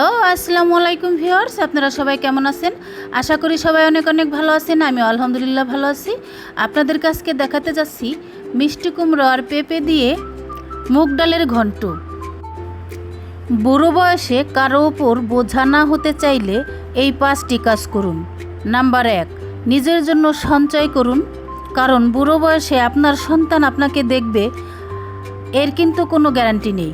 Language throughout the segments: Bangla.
হ্যালো, আসসালামু আলাইকুম ভিউয়ার্স, আপনারা সবাই কেমন আছেন? আশা করি সবাই অনেক অনেক ভালো আছেন আমি আলহামদুলিল্লাহ ভালো আছি। আপনাদের কাছকে দেখাতে যাচ্ছি মিষ্টি কুমড়ো আর পেঁপে দিয়ে মুগ ডালের ঘন্ট। বুড়ো বয়সে কারও ওপর বোঝা না হতে চাইলে এই পাঁচটি কাজ করুন। নাম্বার এক, নিজের জন্য সঞ্চয় করুন। কারণ বুড়ো বয়সে আপনার সন্তান আপনাকে দেখবে, এর কিন্তু কোনো গ্যারান্টি নেই।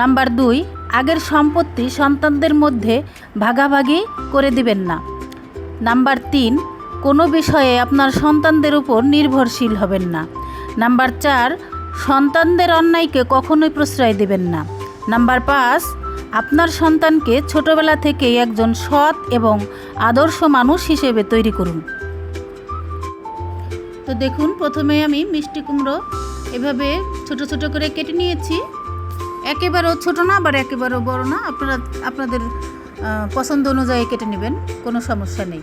নাম্বার দুই আগের সম্পত্তি সন্তানদের মধ্যে ভাগাভাগি করে দিবেন না। নাম্বার তিন, কোনো বিষয়ে আপনার সন্তানদের উপর নির্ভরশীল হবেন না। নাম্বার চার, সন্তানদের অন্যায়কে কখনোই প্রশ্রয় দেবেন না। নাম্বার পাঁচ, আপনার সন্তানকে ছোটবেলা থেকেই একজন সৎ এবং আদর্শ মানুষ হিসেবে তৈরি করুন। তো দেখুন, প্রথমে আমি মিষ্টি কুমড়ো এভাবে ছোট ছোট করে কেটে নিয়েছি। একেবারেও ছোট না, আবার একেবারেও বড় না। আপনারা, আপনাদের পছন্দ অনুযায়ী কেটে নেবেন, কোনো সমস্যা নেই।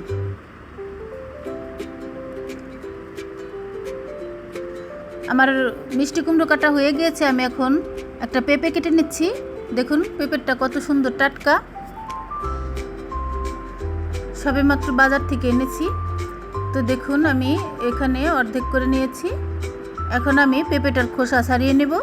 আমার মিষ্টি কুমড়ো কাটা হয়ে গিয়েছে, আমি এখন একটা পেঁপে কেটে নিচ্ছি। দেখুন, পেঁপেরটা কত সুন্দর টাটকা। সবেমাত্র বাজার থেকে এনেছি। তো দেখুন, আমি এখানে অর্ধেক করে নিয়েছি। এখন আমি পেঁপেটার খোসা ছাড়িয়ে নেব।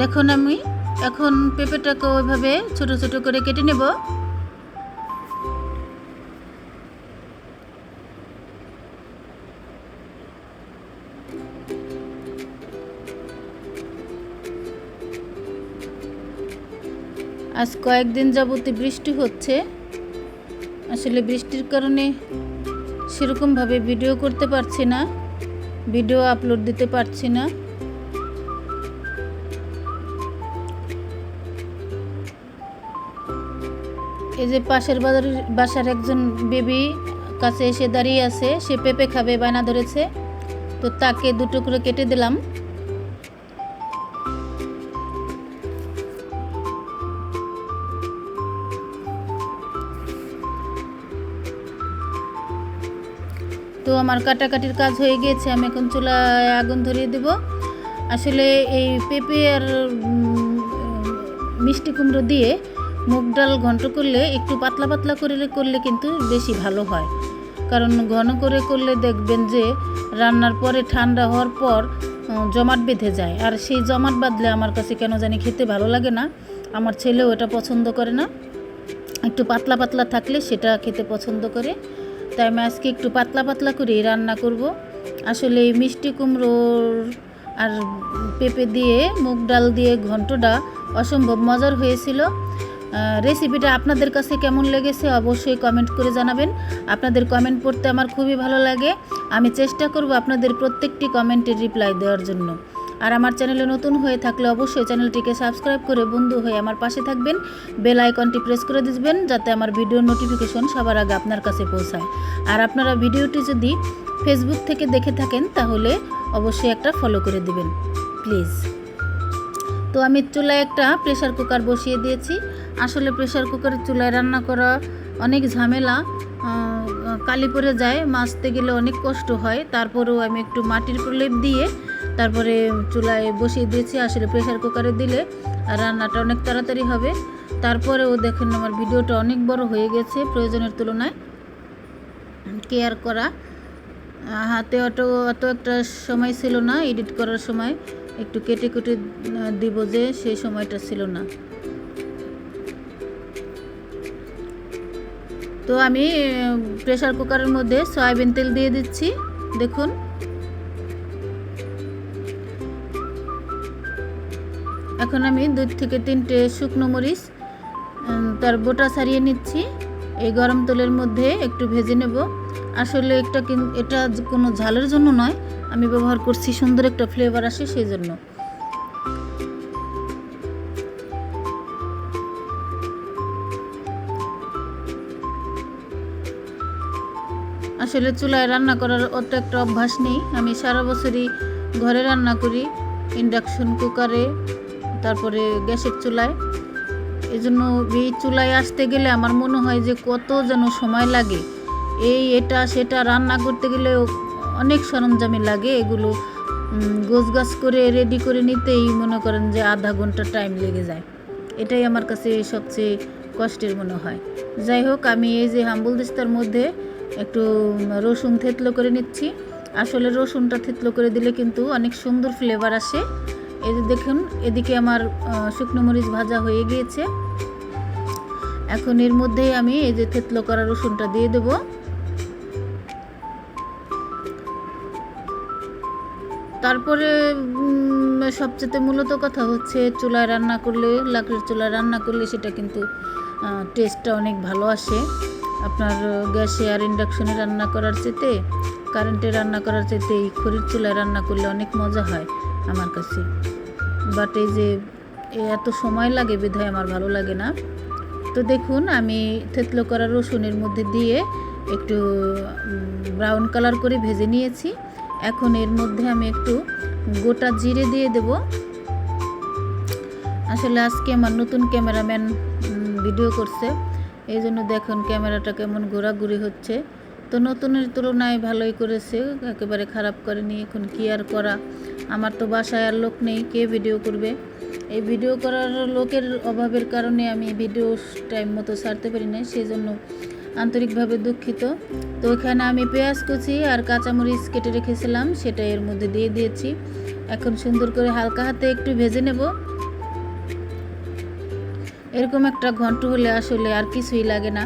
দেখুন আমি, এখন পেঁপেটাকে ওইভাবে ছোট ছোট করে কেটে নেব। আজ কয়েকদিন যাবতী বৃষ্টি হচ্ছে। আসলে বৃষ্টির কারণে সেরকমভাবে ভিডিও করতে পারছি না, ভিডিও আপলোড দিতে পারছি না। এই যে পাশের বাজারের বাসার একজন বেবি কাছে এসে দাঁড়িয়ে আছে, সে পেঁপে খাবে, বায়না ধরেছে। তো তাকে দুটো করে কেটে দিলাম। তো আমার কাটাকাটির কাজ হয়ে গিয়েছে, আমি এখন চুলায় আগুন ধরিয়ে দেব। আসলে এই পেঁপে আর মিষ্টি কুমড়ো দিয়ে মুগ ডাল ঘন্ট করলে একটু পাতলা পাতলা করে করলে কিন্তু বেশি ভালো হয়। কারণ ঘন করে করলে দেখবেন যে রান্নার পরে ঠান্ডা হওয়ার পর জমাট বেঁধে যায়। আর সেই জমাট বাঁধলে আমার কাছে কেন জানি খেতে ভালো লাগে না। আমার ছেলেও এটা পছন্দ করে না। একটু পাতলা পাতলা থাকলে সেটা খেতে পছন্দ করে। তাই আমি আজকে একটু পাতলা পাতলা করেই রান্না করব। আসলে এই মিষ্টি কুমড়োর আর পেঁপে দিয়ে, মুগ ডাল দিয়ে ঘন্টটা অসম্ভব মজার হয়েছিল। রেসিপিটা আপনাদের কাছে কেমন লেগেছে অবশ্যই কমেন্ট করে জানাবেন। আপনাদের কমেন্ট পড়তে আমার খুবই ভালো লাগে। আমি চেষ্টা করব আপনাদের প্রত্যেকটি কমেন্টের রিপ্লাই দেওয়ার জন্য। আর আমার চ্যানেলে নতুন হয়ে থাকলে অবশ্যই চ্যানেলটিকে সাবস্ক্রাইব করে বন্ধু হয়ে আমার পাশে থাকবেন। বেল আইকনটি প্রেস করে দিবেন যাতে আমার ভিডিওর নোটিফিকেশন সবার আগে আপনার কাছে পৌঁছায়। আর আপনারা ভিডিওটি যদি ফেসবুক থেকে দেখে থাকেন তাহলে অবশ্যই একটা ফলো করে দিবেন। প্লিজ তো আমি চুলায় একটা প্রেসার কুকার বসিয়ে দিয়েছি। আসলে প্রেশার কুকারের চুলায় রান্না করা অনেক ঝামেলা। কালি পড়ে যায় মাছতে গেলে অনেক কষ্ট হয়। তারপরেও আমি একটু মাটির প্রলেপ দিয়ে তারপরে চুলায় বসিয়ে দিয়েছি, আসলে প্রেশার কুকারে দিলে রান্নাটা অনেক তাড়াতাড়ি হবে। তারপরেও দেখেন আমার ভিডিওটা অনেক বড় হয়ে গেছে প্রয়োজনের তুলনায়। কেয়ার করা। হাতে অত অত একটা সময় ছিল না এডিট করার সময় একটু কেটে কেটে দিব যে সেই সময়টা ছিল না। তো আমি প্রেশার কুকারের মধ্যে সয়াবিন তেল দিয়ে দিচ্ছি, দেখুন। এখন আমি দুই থেকে তিনটে শুকনো মরিচ তার বোটা ছাড়িয়ে নিচ্ছি। এই গরম তেলের মধ্যে একটু ভেজে নেব। আসলে একটা এটা কোনো ঝালের জন্য নয়, আমি ব্যবহার করছি সুন্দর একটা ফ্লেভার আসে সেই জন্য। আসলে চুলায় রান্না করার অত একটা অভ্যাস নেই। আমি সারা বছরই ঘরে রান্না করি ইন্ডাকশন কুকারে তারপরে গ্যাসের চুলায়। এই জন্য এই চুলায় আসতে গেলে আমার মনে হয় যে কত যেন সময় লাগে। এই এটা সেটা রান্না করতে গেলে অনেক সরঞ্জামে লাগে, এগুলো গোছ গাছ করে রেডি করে নিতেই মনে করেন যে আধা ঘণ্টা টাইম লেগে যায়। এটাই আমার কাছে সবচেয়ে কষ্টের মনে হয়। যাই হোক, আমি এই যে হাম্বুল দিস্তার মধ্যে একটু রসুন থেতলো করে নিচ্ছি। আসলে রসুনটা থেতলো করে দিলে কিন্তু অনেক সুন্দর ফ্লেভার আসে। এই দেখুন, এদিকে আমার শুকনো মরিচ ভাজা হয়ে গিয়েছে। এখন এর মধ্যেই আমি এই যে থেতলো করা রসুনটা দিয়ে দেব। তারপরে সবচেয়ে মূলত কথা হচ্ছে চুলায় রান্না করলে, লাকড়ির চুলায় রান্না করলে সেটা কিন্তু টেস্টটা অনেক ভালো আসে। আপনার গ্যাসে আর ইন্ডাকশনে রান্না করার চেতে কারেন্টে রান্না করার চেতে এই খড়ির চুলায় রান্না করলে অনেক মজা হয় আমার কাছে। বাট এই যে এত সময় লাগে বিধায় আমার ভালো লাগে না। তো দেখুন, আমি থেতলো করা রসুনের মধ্যে দিয়ে একটু ব্রাউন কালার করে ভেজে নিয়েছি। এখন এর মধ্যে আমি একটু গোটা জিরে দিয়ে দেব। আসলে আজকে আমার নতুন ক্যামেরাম্যান ভিডিও করছে। এই জন্য দেখুন ক্যামেরাটা কেমন ঘোরাঘুরি হচ্ছে। তো নতুনের তুলনায় ভালোই করেছে, একেবারে খারাপ করেনি। এখন কি আর করা? আমার তো বাসায় আর লোক নেই, কে ভিডিও করবে? এই ভিডিও করার লোকের অভাবের কারণে আমি ভিডিও টাইম মতো ছাড়তে পারি না সেই জন্য আন্তরিকভাবে দুঃখিত। তো এখানে আমি পেঁয়াজ কুচি আর কাঁচামরিচ কেটে রেখেছিলাম, সেটা এর মধ্যে দিয়ে দিয়েছি। এখন সুন্দর করে হালকা হাতে একটু ভেজে নেব। এরকম একটা ঘন্ট হলে আসলে আর কিছুই লাগে না।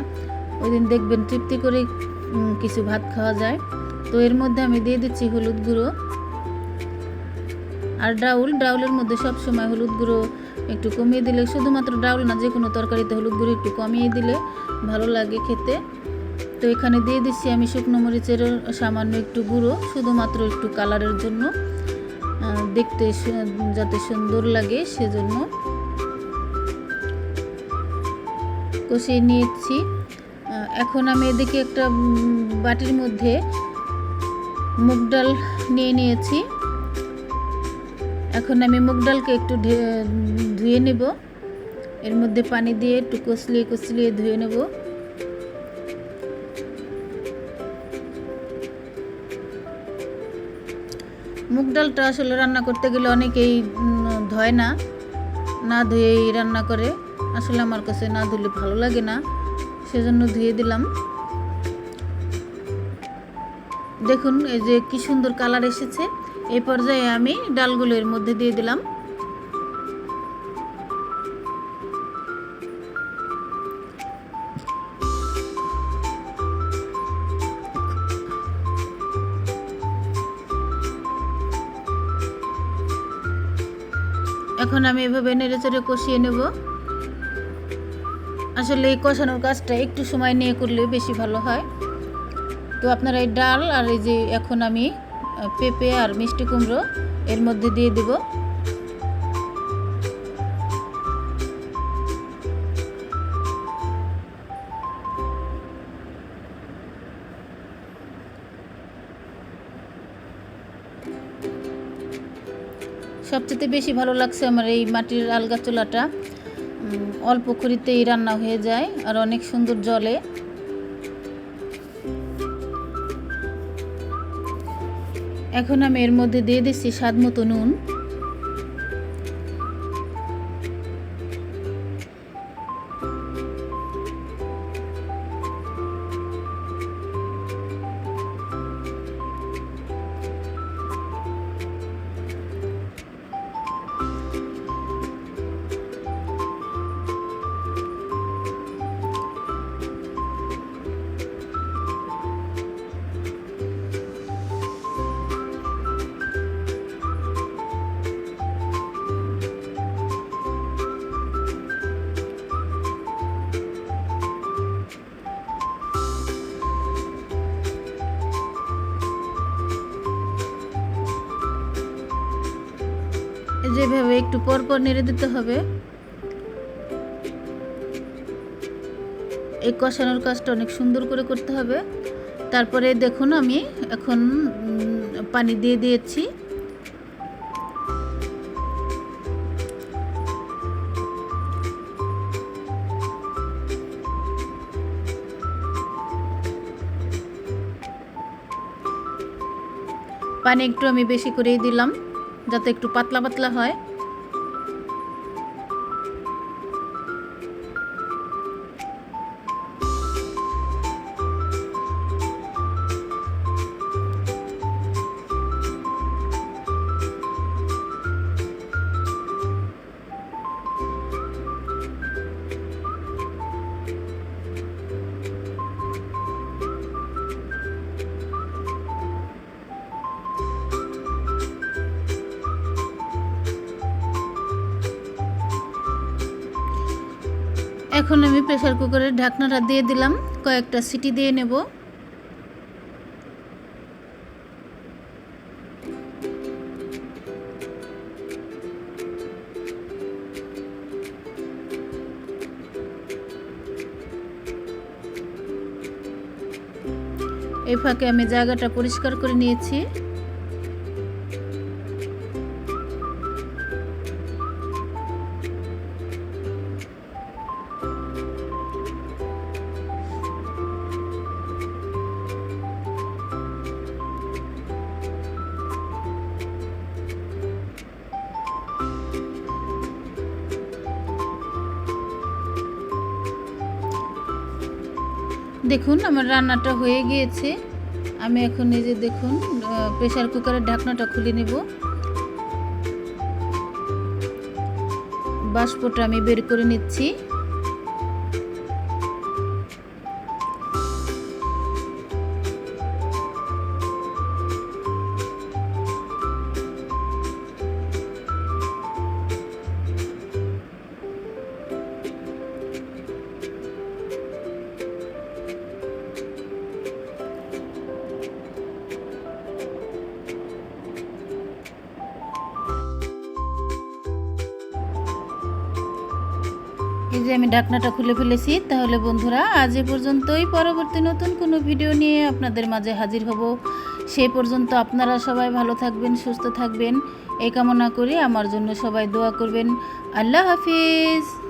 ওই দিন দেখবেন তৃপ্তি করে কিছু ভাত খাওয়া যায়। তো এর মধ্যে আমি দিয়ে দিচ্ছি হলুদ গুঁড়ো। আর ডাউল, ডাউলের মধ্যে সব সময় হলুদ গুঁড়ো একটু কমিয়ে দিলে, শুধুমাত্র ডাউল না, যে কোনো তরকারিতে হলুদ গুঁড়ো একটু কমিয়ে দিলে ভালো লাগে খেতে। তো এখানে দিয়ে দিচ্ছি আমি শুকনো মরিচের সামান্য একটু গুঁড়ো, শুধুমাত্র একটু কালারের জন্য। দেখতে যাতে সুন্দর লাগে সেজন্য। কষিয়ে নিয়েছি। এখন আমি এদিকে একটা বাটির মধ্যে মুগ ডাল নিয়ে নিয়েছি। এখন আমি মুগ ডালকে একটু ধুয়ে নেব। এর মধ্যে পানি দিয়ে একটু কষলিয়ে কষলিয়ে ধুয়ে নেব। মুগ ডালটা আসলে রান্না করতে গেলে অনেকেই ধয় না না ধুয়েই রান্না করে। আসলে আমার কাছে না ধুলে ভালো লাগে না, সেজন্য ধুয়ে দিলাম। দেখুন, এই যে কি সুন্দর কালার এসেছে। এই পর্যায়ে আমি ডালগুলো এর মধ্যে দিয়ে দিলাম। এখন আমি এভাবে নেড়ে কষিয়ে নেব। আসলে এই কষানোর কাজটা একটু সময় নিয়ে করলে বেশি ভালো হয়। তো আপনারা এই ডাল আর এই যে এখন আমি পেঁপে আর মিষ্টি কুমড়ো এর মধ্যে দিয়ে দেব। সবচেয়ে বেশি ভালো লাগছে আমার এই মাটির আলগা চুলাটা। অল্প খড়িতেই রান্না হয়ে যায় আর অনেক সুন্দর জলে। এখন আমি এর মধ্যে দিয়ে দিচ্ছি স্বাদ মতো নুন। এই যেভাবে একটু পর পর নেড়ে দিতে হবে। এই কষানোর কাজটা অনেক সুন্দর করে করতে হবে। তারপরে দেখুন আমি এখন পানি দিয়ে দিয়েছি। পানি একটু আমি বেশি করেই দিলাম। যাতে একটু পাতলা পাতলা হয়। এখন আমি প্রেসার কুকারের ঢাকনাটা দিয়ে দিলাম। কয়েকটা সিটি দিয়ে নেব। এই ফাঁকে আমি জায়গাটা পরিষ্কার করে নিয়েছি। দেখুন, আমার রান্নাটা হয়ে গিয়েছে। আমি এখন এই যে দেখুন প্রেশার কুকারের ঢাকনাটা খুলে নেব। বাষ্পটা আমি বের করে নিচ্ছি। আমি ডাকনাটা খুলে ফেলেছি, তাহলে বন্ধুরা আজ এ পর্যন্তই। পরবর্তী নতুন কোনো ভিডিও নিয়ে আপনাদের মাঝে হাজির হব। সেই পর্যন্ত আপনারা সবাই ভালো থাকবেন, সুস্থ থাকবেন। এই কামনা করে আমার জন্য সবাই দোয়া করবেন। আল্লাহ হাফিজ।